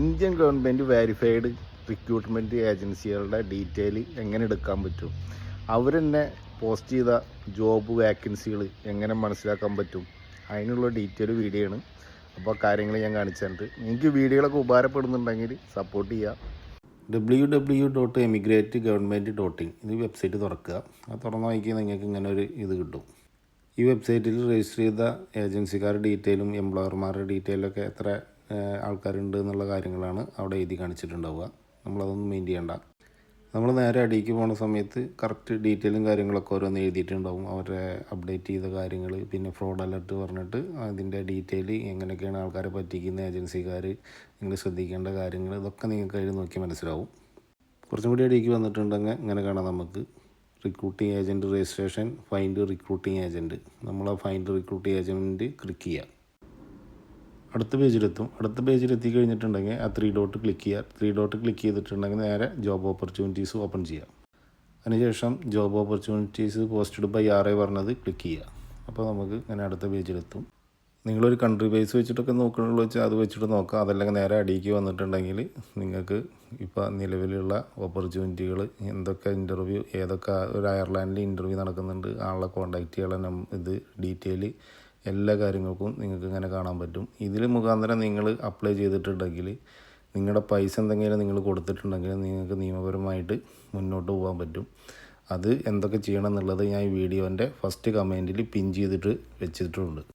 Indian government verified recruitment ഏജൻസികളുടെ detail എങ്ങനെ എടുക്കാൻ പറ്റും? അവർ തന്നെ പോസ്റ്റ് ചെയ്ത ജോബ് വാക്കൻസികൾ എങ്ങനെ മനസ്സിലാക്കാൻ പറ്റും? അതിനുള്ള ഡീറ്റെയിൽ വീഡിയോ ആണ് അപ്പോൾ കാര്യങ്ങൾ ഞാൻ കാണിച്ചിട്ടുണ്ട് നിങ്ങൾക്ക് വീഡിയോകളൊക്കെ ഉപകാരപ്പെടുന്നുണ്ടെങ്കിൽ സപ്പോർട്ട് ചെയ്യുക. W W dot emigrate government dot in ഇത് വെബ്സൈറ്റ് തുറക്കുക. അത് തുറന്ന് നോക്കിയാൽ നിങ്ങൾക്ക് ഇങ്ങനെ ഒരു ഇത് കിട്ടും. ഈ വെബ്സൈറ്റിൽ രജിസ്റ്റർ ചെയ്ത ഏജൻസിക്കാരുടെ ഡീറ്റെയിലും എംപ്ലോയർമാരുടെ ഡീറ്റെയിലൊക്കെ എത്ര ആൾക്കാരുണ്ട് എന്നുള്ള കാര്യങ്ങളാണ് അവിടെ എഴുതി കാണിച്ചിട്ടുണ്ടാവുക. നമ്മളതൊന്നും മെയിൻ ചെയ്യണ്ട. നമ്മൾ നേരെ അടിയിലേക്ക് പോണ സമയത്ത് കറക്റ്റ് ഡീറ്റെയിലും കാര്യങ്ങളൊക്കെ ഓരോന്ന് എഴുതിയിട്ടുണ്ടാവും. അവരെ അപ്ഡേറ്റ് ചെയ്ത കാര്യങ്ങൾ പിന്നെ ഫ്രോഡ് അലർട്ട് പറഞ്ഞിട്ട് അതിന്റെ ഡീറ്റെയിൽ എങ്ങനെയൊക്കെയാണ് ആൾക്കാരെ പറ്റിക്കുന്ന ഏജൻസിക്കാർ നിങ്ങൾ ശ്രദ്ധിക്കേണ്ട കാര്യങ്ങൾ ഇതൊക്കെ നിങ്ങൾക്ക് അതിൽ നോക്കി മനസ്സിലാവും. കുറച്ചും കൂടി അടിയിലേക്ക് വന്നിട്ടുണ്ടെങ്കിൽ ഇങ്ങനെ കാണാം നമുക്ക്. Recruiting agent registration find recruiting agent നമ്മൾ ആ ഫൈൻഡ് റിക്രൂട്ടിംഗ് ഏജന്റ് ക്ലിക്ക് ചെയ്യുക അടുത്ത പേജിലെത്തും. അടുത്ത പേജിൽ എത്തിക്കഴിഞ്ഞിട്ടുണ്ടെങ്കിൽ ആ ത്രീ ഡോട്ട് ക്ലിക്ക് ചെയ്യുക. ത്രീ ഡോട്ട് ക്ലിക്ക് ചെയ്തിട്ടുണ്ടെങ്കിൽ നേരെ ജോബ് ഓപ്പർച്യൂണിറ്റീസ് ഓപ്പൺ ചെയ്യാം. അതിനുശേഷം job opportunities posted by R A പറഞ്ഞത് ക്ലിക്ക് ചെയ്യുക. അപ്പോൾ നമുക്ക് ഇങ്ങനെ അടുത്ത പേജിലെത്തും. നിങ്ങളൊരു കൺട്രി ബേസ് വെച്ചിട്ടൊക്കെ നോക്കണമെന്ന് വെച്ചാൽ അത് വെച്ചിട്ട് നോക്കാം. അതല്ലെങ്കിൽ നേരെ അടിയിലേക്ക് വന്നിട്ടുണ്ടെങ്കിൽ നിങ്ങൾക്ക് ഇപ്പോൾ നിലവിലുള്ള ഓപ്പർച്യൂണിറ്റികൾ എന്തൊക്കെ ഇന്റർവ്യൂ ഏതൊക്കെ ഒരു അയർലാൻഡിൽ ഇന്റർവ്യൂ നടക്കുന്നുണ്ട് ആളെ കോൺടാക്റ്റ് ചെയ്യാനുള്ള ഇത് ഡീറ്റെയിൽ എല്ലാ കാര്യങ്ങൾക്കും നിങ്ങൾക്ക് ഇങ്ങനെ കാണാൻ പറ്റും. ഇതിൽ മുഖാന്തരം നിങ്ങൾ അപ്ലൈ ചെയ്തിട്ടുണ്ടെങ്കിൽ നിങ്ങളുടെ പൈസ എന്തെങ്കിലും നിങ്ങൾ കൊടുത്തിട്ടുണ്ടെങ്കിൽ നിങ്ങൾക്ക് നിയമപരമായിട്ട് മുന്നോട്ട് പോകാൻ പറ്റും. അത് എന്തൊക്കെ ചെയ്യണം എന്നുള്ളത് ഞാൻ ഈ വീഡിയോന്റെ ഫസ്റ്റ് കമന്റിൽ പിൻ ചെയ്തിട്ട് വെച്ചിട്ടുണ്ട്.